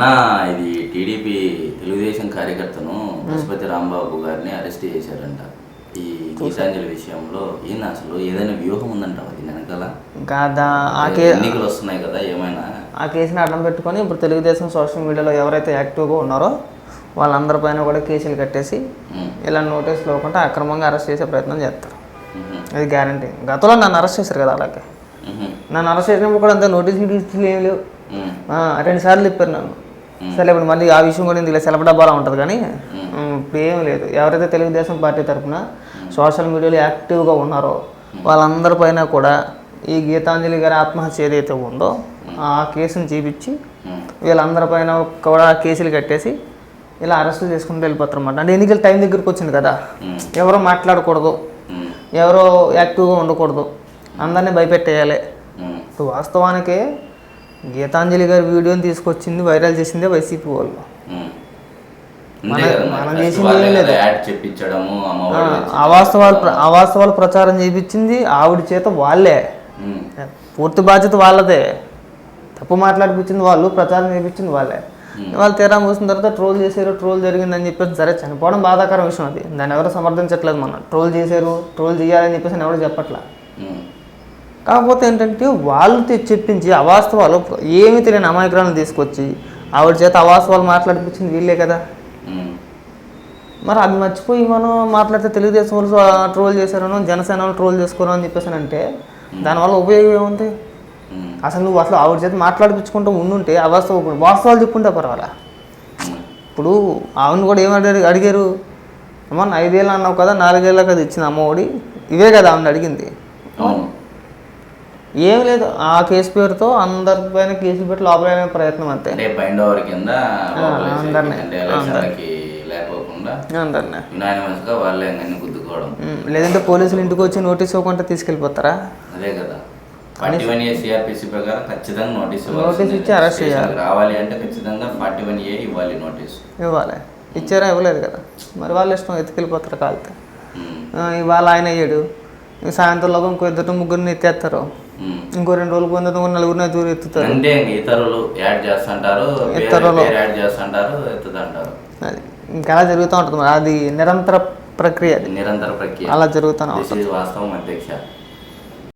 నా ఇది టీడీపీ తెలుగుదేశం కార్యకర్తను పశుపతి రాంబాబు గారిని అరెస్ట్ చేశారంట. ఈ గీతాంజలి విషయంలో ఈయన అసలు? ఏదైనా వ్యూహం ఉందంటావా దీని వెనకాల? ఆ కే ఎన్నికలు వస్తున్నాయి కదా ఏమైనా? ఆ కేసుని అడ్డం పెట్టుకొని ఇప్పుడు తెలుగుదేశం సోషల్ మీడియాలో ఎవరైతే యాక్టివ్గా ఉన్నారో వాళ్ళందరిపైన కూడా కేసులు కట్టేసి ఇలా నోటీస్ లేకుండా అక్రమంగా అరెస్ట్ చేసే ప్రయత్నం చేస్తారు. అది గ్యారంటీ గతంలో నన్ను అరెస్ట్ చేశారు కదా అలాగే. నన్ను అరెస్ట్ చేసినప్పుడు కూడా అంత నోటీస్ గిటీసులు ఏం లేవు. రెండు సార్లు తిప్పారు నన్ను. సరే ఇప్పుడు మళ్ళీ ఆ విషయం కూడా ఇందులో సెలవు డబ్బాలో ఉంటుంది కానీ ఇప్పుడు ఏం లేదు. ఎవరైతే తెలుగుదేశం పార్టీ తరఫున సోషల్ మీడియాలో యాక్టివ్గా ఉన్నారో వాళ్ళందరిపైన కూడా ఈ గీతాంజలి గారి ఆత్మహత్య ఏదైతే ఉందో ఆ కేసును చూపించి ఉమ్, వీళ్ళందరిపైన కూడా కేసులు కట్టేసి ఇలా అరెస్టులు చేసుకుంటూ వెళ్ళిపోతారు అన్నమాట. అంటే ఎన్నికల టైం దగ్గరికి వచ్చింది కదా ఎవరో మాట్లాడకూడదు ఎవరో యాక్టివ్గా ఉండకూడదు అందరినీ భయపెట్టేయాలి. వాస్తవానికి గీతాంజలి గారి వీడియోని తీసుకొచ్చింది వైరల్ చేసిందే వైసీపీ వాళ్ళు. మనం చేసింది ఏం అవాస్తవాలు ప్ర- అవాస్తవాలు ప్రచారం చేయించింది ఆవిడ చేత వాళ్ళే. పూర్తి బాధ్యత వాళ్ళదే. తప్పు మాట్లాడిపించింది వాళ్ళు ప్రచారం చేయించింది వాళ్ళే. వాళ్ళు తీరా మూసిన తర్వాత ట్రోల్ చేశారు ట్రోల్ జరిగిందని చెప్పేసి సరే చనిపోవడం బాధాకరం విషయం అది. దాన్ని ఎవరు సమర్థించట్లేదు మనం. ట్రోల్ చేశారు ట్రోల్ చేయాలని చెప్పేసి ఎవరు చెప్పట్లా. కాకపోతే ఏంటంటే వాళ్ళు చెప్పించి అవాస్తవాలు ఏమీ తెలియని అమాయకురాలను తీసుకొచ్చి ఆవిడ చేత అవాస్తవాలు మాట్లాడిపించింది వీళ్ళే కదా. మరి అది మర్చిపోయి మనం మాట్లాడితే తెలుగుదేశం వాళ్ళు ట్రోల్ చేశారనో జనసేన వాళ్ళు ట్రోల్ చేసుకోరు అని చెప్పేసి అంటే దానివల్ల ఉపయోగం ఏముంది? అసలు నువ్వు అసలు ఆవిడ చేత మాట్లాడిపించుకుంటూ ఉండుంటే అవాస్తవ వాస్తవాలు చెప్పుంటే పర్వాలా? ఇప్పుడు ఆవిడ కూడా ఏమడిగారు అడిగారు? అమ్మ ఐదేళ్ళు అన్నావు కదా నాలుగేళ్ళ కదా ఇచ్చింది అమ్మఒడి ఇవే కదా ఆవిడ అడిగింది. ఏం లేదు. ఆ కేసు పేరుతో అందరిపైన కేసులు పెట్టి లోపలైన ప్రయత్నం అంతే. బైండ్ ఓవర్ కింద అందరినీ, అందరినీ. లేదంటే పోలీసులు ఇంటికి వచ్చి నోటీస్ ఇవ్వకుండా తీసుకెళ్ళిపోతారా? అదే కదా. ఫార్టీ వన్ ఏ సిఆర్పిసి ప్రకారం ఖచ్చితంగా నోటీస్ నోటీస్ ఇచ్చి అరెస్ట్ చేయాలి. రావాలి అంటే ఖచ్చితంగా ఫార్టీ వన్ ఏ ఇవ్వాలి నోటీస్. ఇవ్వాలి. ఇచ్చారా? ఇవ్వలేదు కదా. మరి వాళ్ళ ఇష్టం ఎత్తుకెళ్ళిపోతారు కాలితే. ఇవాళ ఆయన అయ్యాడు. ఇంక సాయంత్రంలోగా ఇంకో ఇద్దరు ముగ్గురిని ఎత్తేస్తారు. ఇంకో రెండు రోజులు ఇంకో నలుగురిని దూరం ఎత్తుతారు. అంటే ఇతరులు యాడ్ చేస్తుంటారు ఇతరులు. యాడ్ చేస్తుంటారు ఎత్తుదంటారు అది ఇంకా అలా జరుగుతూ ఉంటుంది అది నిరంతర ప్రక్రియ అది. నిరంతర ప్రక్రియ. అలా జరుగుతూనే ఈజ్ వాస్తవం అధ్యక్ష.